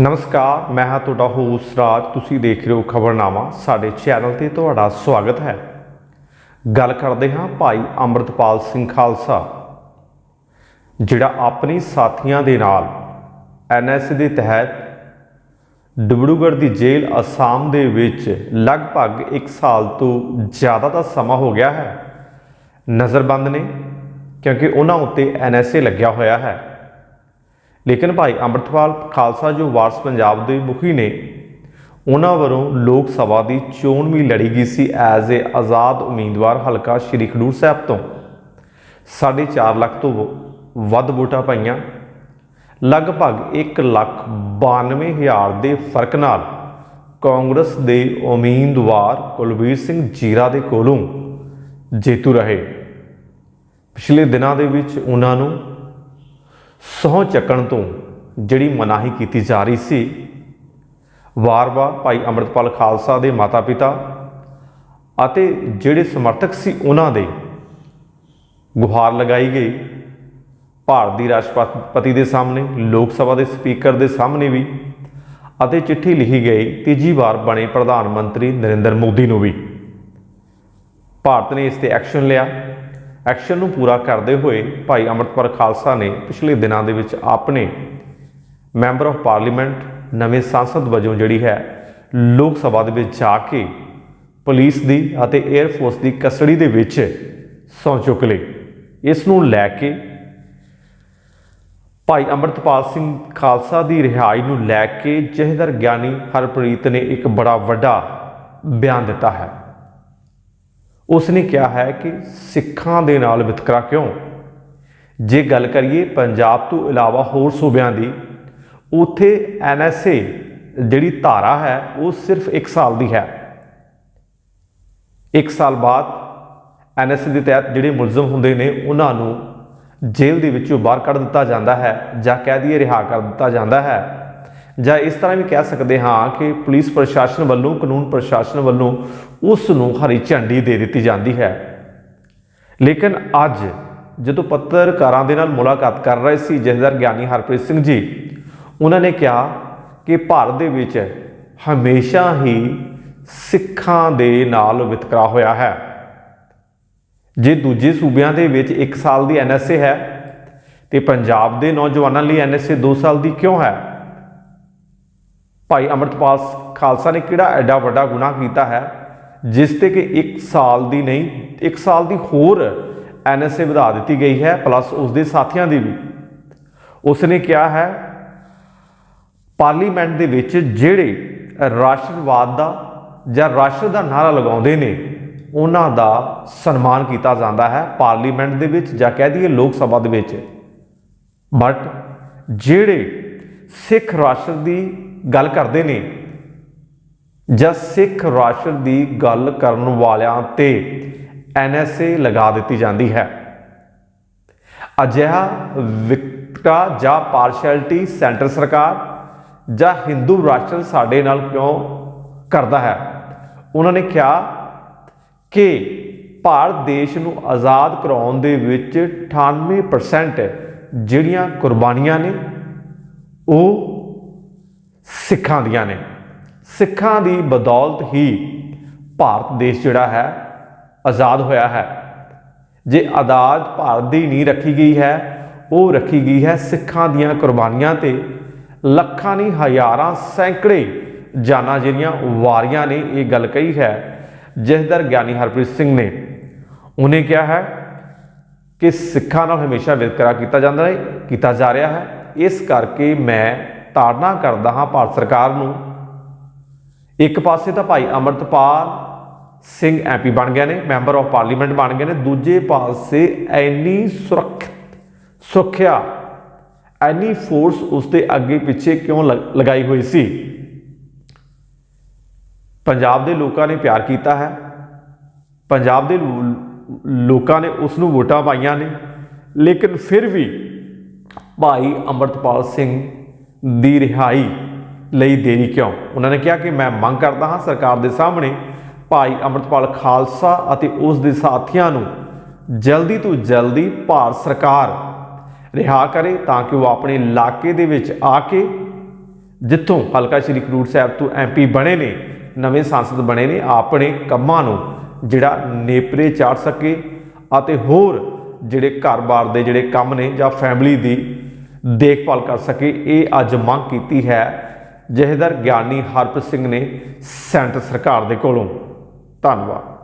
ਨਮਸਕਾਰ, ਮੈਂ ਹਾਂ ਤੁਹਾਡਾ ਹੋਸਟ ਰਾਜ। ਤੁਸੀਂ ਦੇਖ ਰਹੇ ਹੋ ਖਬਰਨਾਮਾ। ਸਾਡੇ ਚੈਨਲ ਤੇ ਤੁਹਾਡਾ ਸਵਾਗਤ ਹੈ। ਗੱਲ ਕਰਦੇ ਹਾਂ ਭਾਈ ਅੰਮ੍ਰਿਤਪਾਲ ਸਿੰਘ ਖਾਲਸਾ, ਜਿਹੜਾ ਆਪਣੀ ਸਾਥੀਆਂ ਦੇ ਨਾਲ ਐਨਐਸ ਦੇ ਤਹਿਤ ਡਿਬੜੂਗੜ੍ਹ ਦੀ ਜੇਲ੍ਹ ਅਸਾਮ ਦੇ ਵਿੱਚ ਲਗਭਗ 1 ਸਾਲ ਤੋਂ ਜ਼ਿਆਦਾ ਦਾ ਸਮਾਂ ਹੋ ਗਿਆ ਹੈ। ਨਜ਼ਰਬੰਦ ਨੇ, ਕਿਉਂਕਿ ਉਹਨਾਂ ਉੱਤੇ ਐਨਐਸਏ ਲੱਗਿਆ ਹੋਇਆ ਹੈ। ਲੇਕਿਨ ਭਾਈ ਅੰਮ੍ਰਿਤਪਾਲ ਖਾਲਸਾ ਜੋ ਵਾਰਸ ਪੰਜਾਬ ਦੇ ਮੁਖੀ ਨੇ, ਉਹਨਾਂ ਵੱਲੋਂ ਲੋਕ ਸਭਾ ਦੀ ਚੋਣ ਵੀ ਲੜੀ ਗਈ ਸੀ ਐਜ਼ ਏ ਆਜ਼ਾਦ ਉਮੀਦਵਾਰ ਹਲਕਾ ਸ਼੍ਰੀ ਖਡੂਰ ਸਾਹਿਬ ਤੋਂ। 4.5 ਲੱਖ ਤੋਂ ਵ- ਵੱਧ ਵੋਟਾਂ ਪਾਈਆਂ। ਲਗਭਗ 1 ਲੱਖ 92 ਹਜ਼ਾਰ ਦੇ ਫ਼ਰਕ ਨਾਲ ਕਾਂਗਰਸ ਦੇ ਉਮੀਦਵਾਰ ਕੁਲਵੀਰ ਸਿੰਘ ਜੀਰਾ ਦੇ ਕੋਲੋਂ ਜੇਤੂ ਰਹੇ। ਪਿਛਲੇ ਦਿਨਾਂ ਦੇ ਵਿੱਚ ਉਹਨਾਂ ਨੂੰ ਸਹੁੰ ਚੱਕਣ ਤੋਂ ਜਿਹੜੀ ਮਨਾਹੀ ਕੀਤੀ ਜਾ ਰਹੀ ਸੀ, ਵਾਰ-ਵਾਰ ਭਾਈ ਅੰਮ੍ਰਿਤਪਾਲ ਖਾਲਸਾ ਦੇ ਮਾਤਾ-ਪਿਤਾ ਅਤੇ ਜਿਹੜੇ ਸਮਰਥਕ ਸੀ ਉਹਨਾਂ ਦੇ ਗੁਹਾਰ ਲਗਾਈ ਗਈ। ਭਾਰਤ ਦੀ ਰਾਸ਼ਟਰਪਤੀ ਦੇ ਸਾਹਮਣੇ, ਲੋਕ ਸਭਾ ਦੇ ਸਪੀਕਰ ਦੇ ਸਾਹਮਣੇ ਵੀ ਅਤੇ ਚਿੱਠੀ ਲਿਖੀ ਗਈ। ਤੀਜੀ ਵਾਰ ਬਣੇ ਪ੍ਰਧਾਨ ਮੰਤਰੀ ਨਰਿੰਦਰ ਮੋਦੀ ਨੂੰ ਵੀ। ਭਾਰਤ ਨੇ ਇਸ ਤੇ ਐਕਸ਼ਨ ਲਿਆ। ਐਕਸ਼ਨ ਨੂੰ ਪੂਰਾ ਕਰਦੇ ਹੋਏ ਭਾਈ ਅੰਮ੍ਰਿਤਪਾਲ ਖਾਲਸਾ ਨੇ ਪਿਛਲੇ ਦਿਨਾਂ ਦੇ ਵਿੱਚ ਆਪਣੇ ਮੈਂਬਰ ਆਫ ਪਾਰਲੀਮੈਂਟ, ਨਵੇਂ ਸੰਸਦ ਵਜੋਂ ਜਿਹੜੀ ਹੈ, ਲੋਕ ਸਭਾ ਦੇ ਵਿੱਚ ਜਾ ਕੇ ਪੁਲਿਸ ਦੀ ਅਤੇ 에ਅਰ ਫੋਰਸ ਦੀ ਕਸਟਡੀ ਦੇ ਵਿੱਚ ਸੌਂ ਚੁੱਕ ਲਈ ਇਸ ਨੂੰ ਲੈ ਕੇ ਭਾਈ ਅੰਮ੍ਰਿਤਪਾਲ ਸਿੰਘ ਖਾਲਸਾ ਦੀ ਰਿਹਾਈ ਨੂੰ ਲੈ ਕੇ ਜਹਦਰ ਗਿਆਨੀ ਹਰਪ੍ਰੀਤ ਨੇ ਇੱਕ ਬੜਾ ਵੱਡਾ ਬਿਆਨ ਦਿੱਤਾ ਹੈ। ਉਸ ਨੇ ਕਿਹਾ ਹੈ ਕਿ ਸਿੱਖਾਂ ਦੇ ਨਾਲ ਵਿਤਕਰਾ ਕਿਉਂ? ਜੇ ਗੱਲ ਕਰੀਏ ਪੰਜਾਬ ਤੋਂ ਇਲਾਵਾ ਹੋਰ ਸੂਬਿਆਂ ਦੀ, ਉਥੇ ਐਨਐਸਏ ਜਿਹੜੀ ਧਾਰਾ ਹੈ, ਉਹ ਸਿਰਫ 1 ਸਾਲ ਦੀ ਹੈ। 1 ਸਾਲ ਬਾਅਦ ਐਨਐਸਏ ਦੇ ਤਹਿਤ ਜਿਹੜੇ ਮੁਲਜ਼ਮ ਹੁੰਦੇ ਨੇ, ਉਹਨਾਂ ਨੂੰ ਜੇਲ੍ਹ ਦੇ ਵਿੱਚੋਂ ਬਾਹਰ ਕੱਢ ਦਿੱਤਾ ਜਾਂਦਾ ਹੈ ਜਾਂ ਕਹਿ ਦਈਏ ਰਿਹਾ ਕਰ ਦਿੱਤਾ ਜਾਂਦਾ ਹੈ। ਜਾਂ ਇਸ ਤਰ੍ਹਾਂ ਵੀ ਕਹਿ ਸਕਦੇ ਹਾਂ ਕਿ ਪੁਲਿਸ ਪ੍ਰਸ਼ਾਸਨ ਵੱਲੋਂ, ਕਾਨੂੰਨ ਪ੍ਰਸ਼ਾਸਨ ਵੱਲੋਂ ਉਸ ਨੂੰ ਹਰੀ ਝੰਡੀ ਦੇ ਦਿੱਤੀ ਜਾਂਦੀ ਹੈ। ਲੇਕਿਨ ਅੱਜ ਜਦੋਂ ਪੱਤਰਕਾਰਾਂ ਦੇ ਨਾਲ ਮੁਲਾਕਾਤ ਕਰ ਰਹੇ ਸੀ ਜਥੇਦਾਰ ਗਿਆਨੀ ਹਰਪ੍ਰੀਤ ਸਿੰਘ ਜੀ, ਉਹਨਾਂ ਨੇ ਕਿਹਾ ਕਿ ਭਾਰਤ ਦੇ ਵਿੱਚ ਹਮੇਸ਼ਾ ਹੀ ਸਿੱਖਾਂ ਦੇ ਨਾਲ ਵਿਤਕਰਾ ਹੋਇਆ ਹੈ। ਜੇ ਦੂਜੇ ਸੂਬਿਆਂ ਦੇ ਵਿੱਚ 1 ਸਾਲ ਦੀ ਐਨਐਸਏ ਹੈ, ਤੇ ਪੰਜਾਬ ਦੇ ਨੌਜਵਾਨਾਂ ਲਈ ਐਨਐਸਏ 2 ਸਾਲ ਦੀ ਕਿਉਂ ਹੈ? ਭਾਈ ਅੰਮ੍ਰਿਤਪਾਲ ਖਾਲਸਾ ਨੇ ਕਿਹੜਾ ਐਡਾ ਵੱਡਾ ਗੁਨਾਹ ਕੀਤਾ ਹੈ, ਜਿਸ ਤੇ ਕਿ 1 ਸਾਲ ਦੀ ਨਹੀਂ 1 ਸਾਲ ਦੀ ਹੋਰ ਐਨਐਸਏ ਵਧਾ ਦਿੱਤੀ ਗਈ ਹੈ ਪਲੱਸ ਉਸ ਦੇ ਸਾਥੀਆਂ ਦੀ ਵੀ। ਉਸ ਨੇ ਕਿਹਾ ਹੈ, ਪਾਰਲੀਮੈਂਟ ਦੇ ਵਿੱਚ ਜਿਹੜੇ ਰਾਸ਼ਟਰਵਾਦ ਦਾ ਜਾਂ ਰਾਸ਼ਟਰ ਦਾ ਨਾਰਾ ਲਗਾਉਂਦੇ ਨੇ, ਉਹਨਾਂ ਦਾ ਸਨਮਾਨ ਕੀਤਾ ਜਾਂਦਾ ਹੈ ਪਾਰਲੀਮੈਂਟ ਦੇ ਵਿੱਚ ਜਾਂ ਕਹਿ ਦਈਏ ਲੋਕ ਸਭਾ ਦੇ ਵਿੱਚ। ਬਟ ਜਿਹੜੇ ਸਿੱਖ ਰਾਸ਼ਟਰ ਦੀ ਗੱਲ ਕਰਦੇ ਨੇ, ਜਾਂ ਸਿੱਖ ਰਾਸ਼ਟਰ ਦੀ ਗੱਲ ਕਰਨ ਵਾਲਿਆਂ ਤੇ ਐਨਐਸਏ ਲਗਾ ਦਿੱਤੀ ਜਾਂਦੀ ਹੈ। ਅਜਿਹਾ ਵਿਕਟਾ ਜਾਂ ਪਾਰਸ਼ੈਲਿਟੀ ਸੈਂਟਰ ਸਰਕਾਰ ਜਾਂ ਹਿੰਦੂ ਰਾਸ਼ਟਰ ਸਾਡੇ ਨਾਲ ਕਿਉਂ ਕਰਦਾ ਹੈ? ਉਹਨਾਂ ਨੇ ਕਿਹਾ ਕਿ ਭਾਰਤ ਦੇਸ਼ ਨੂੰ ਆਜ਼ਾਦ ਕਰਾਉਣ ਦੇ ਵਿੱਚ 98% ਜਿਹੜੀਆਂ ਕੁਰਬਾਨੀਆਂ ਨੇ, ਉਹ ਸਿੱਖਾਂ ਦੀਆਂ ਨੇ। ਸਿੱਖਾਂ ਦੀ ਬਦੌਲਤ ਹੀ ਭਾਰਤ ਦੇਸ਼ ਜਿਹੜਾ ਹੈ, ਆਜ਼ਾਦ ਹੋਇਆ ਹੈ। ਜੇ ਆਜ਼ਾਦ ਭਾਰਤ ਦੀ ਨਹੀਂ ਰੱਖੀ ਗਈ ਹੈ, ਉਹ ਰੱਖੀ ਗਈ ਹੈ ਸਿੱਖਾਂ ਦੀਆਂ ਕੁਰਬਾਨੀਆਂ ਤੇ। ਲੱਖਾਂ ਨਹੀਂ, ਹਜ਼ਾਰਾਂ ਸੈਂਕੜੇ ਜਾਨਾਂ ਜਿਹੜੀਆਂ ਵਾਰੀਆਂ ਨੇ, ਇਹ ਗੱਲ ਕਹੀ ਹੈ ਜਥੇਦਾਰ ਗਿਆਨੀ ਹਰਪ੍ਰੀਤ ਸਿੰਘ ਨੇ। ਉਹਨੇ ਕਿਹਾ ਹੈ ਕਿ ਸਿੱਖਾਂ ਨਾਲ ਹਮੇਸ਼ਾ ਵਿਤਕਰਾ ਕੀਤਾ ਜਾਂਦਾ ਹੈ, ਕੀਤਾ ਜਾ ਰਿਹਾ ਹੈ। ਇਸ ਕਰਕੇ ਮੈਂ ਤਾੜਨਾ ਕਰਦਾ ਹਾਂ ਭਾਰਤ ਸਰਕਾਰ ਨੂੰ। ਇੱਕ ਪਾਸੇ ਤਾਂ ਭਾਈ ਅਮਰਤਪਾਲ ਸਿੰਘ ਐਮਪੀ ਬਣ ਗਏ ਨੇ, ਮੈਂਬਰ ਆਫ ਪਾਰਲੀਮੈਂਟ ਬਣ ਗਏ ਨੇ, ਦੂਜੇ ਪਾਸੇ ਐਨੀ ਸੁਰੱਖਿਅਤ, ਸੁਰੱਖਿਆ, ਐਨੀ ਫੋਰਸ ਉਸਦੇ ਅੱਗੇ ਪਿੱਛੇ ਕਿਉਂ ਲਗ- ਲਗਾਈ ਹੋਈ ਸੀ? ਪੰਜਾਬ ਦੇ ਲੋਕਾਂ ਨੇ ਪਿਆਰ ਕੀਤਾ ਹੈ। ਪੰਜਾਬ ਦੇ ਲੋਕਾਂ ਨੇ ਉਸ ਨੂੰ ਵੋਟਾਂ ਪਾਈਆਂ ਨੇ। ਲੇਕਿਨ ਫਿਰ ਵੀ ਭਾਈ ਅੰਮ੍ਰਿਤਪਾਲ ਸਿੰਘ ਦੀ ਰਿਹਾਈ ਲਈ ਦੇਰੀ ਕਿਉਂ? ਉਹਨਾਂ ਨੇ ਕਿਹਾ ਕਿ ਮੈਂ ਮੰਗ ਕਰਦਾ ਹਾਂ ਸਰਕਾਰ ਦੇ ਸਾਹਮਣੇ ਭਾਈ ਅੰਮ੍ਰਿਤਪਾਲ ਖਾਲਸਾ ਅਤੇ ਉਸ ਦੇ ਸਾਥੀਆਂ ਨੂੰ ਜਲਦੀ ਤੋਂ ਜਲਦੀ ਭਾਰਤ ਸਰਕਾਰ ਰਿਹਾ ਕਰੇ ਤਾਂ ਕਿ ਉਹ ਆਪਣੇ ਇਲਾਕੇ ਦੇ ਵਿੱਚ ਆ ਕੇ ਜਿੱਥੋਂ ਹਲਕਾ ਸ਼੍ਰੀ ਖਡੂਰ ਸਾਹਿਬ ਤੋਂ ਐਮਪੀ ਬਣੇ ਨੇ, ਨਵੇਂ ਸੰਸਦ ਬਣੇ ਨੇ, ਆਪਣੇ ਕੰਮਾਂ ਨੂੰ ਜਿਹੜਾ ਨੇਪਰੇ ਚਾੜ ਸਕੇ ਅਤੇ ਹੋਰ ਜਿਹੜੇ ਘਰ-ਬਾਰ ਦੇ ਜਿਹੜੇ ਕੰਮ ਨੇ ਜਾਂ ਫੈਮਿਲੀ ਦੀ ਦੇਖਭਾਲ ਕਰ ਸਕੇ। ਇਹ ਅੱਜ ਮੰਗ ਕੀਤੀ ਹੈ, ਜਹੇਦਾਰ ਗਿਆਨੀ ਹਰਪ੍ਰੀਤ ਸਿੰਘ ਨੇ ਸੈਂਟਰ ਸਰਕਾਰ ਦੇ ਕੋਲੋਂ। ਧੰਨਵਾਦ।